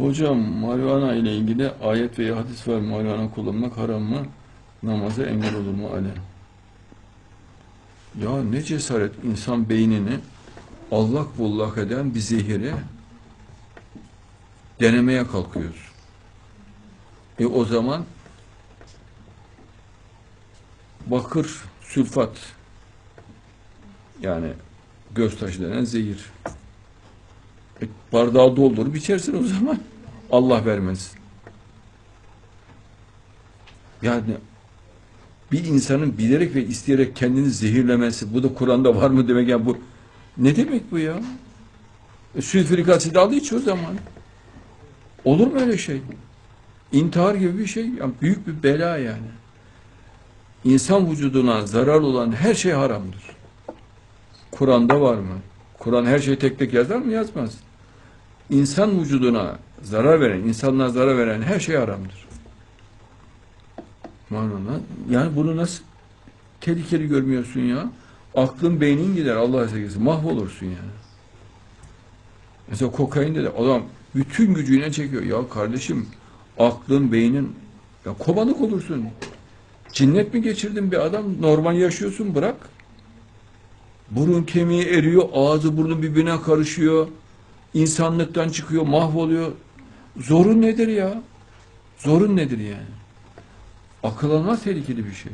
Hocam marihuana ile ilgili ayet veya hadis var. Marihuana kullanmak haram mı? Namaza engel olur mu alem? Ya ne cesaret insan beynini allak bullak eden bir zehiri denemeye kalkıyoruz. E o zaman bakır sülfat yani göz taşı denen zehir. E, bardağı doldurup içersin o zaman. Allah vermez. Yani bir insanın bilerek ve isteyerek kendini zehirlemesi, bu da Kur'an'da var mı demek yani bu ne demek bu ya? E, sülfürik asit al iç o zaman. Olur mu öyle şey? İntihar gibi bir şey, yani büyük bir bela yani. İnsan vücuduna zarar olan her şey haramdır. Kur'an'da var mı? Kur'an her şeyi tek tek yazar mı? Yazmaz. İnsan vücuduna zarar veren, insanlığa zarar veren her şey haramdır. Manana, yani bunu nasıl tehlikeli görmüyorsun ya? Aklın beynin gider Allah sevgisi. Mahvolursun yani. Mesela kokain de adam bütün gücüyle çekiyor. Ya kardeşim aklın beynin ya kobalık olursun. Cinnet mi geçirdin bir adam? Normal yaşıyorsun bırak. Burun kemiği eriyor, ağzı burnu birbirine karışıyor. İnsanlıktan çıkıyor, mahvoluyor. Zorun nedir ya? Zorun nedir yani? Akıl almaz tehlikeli bir şey.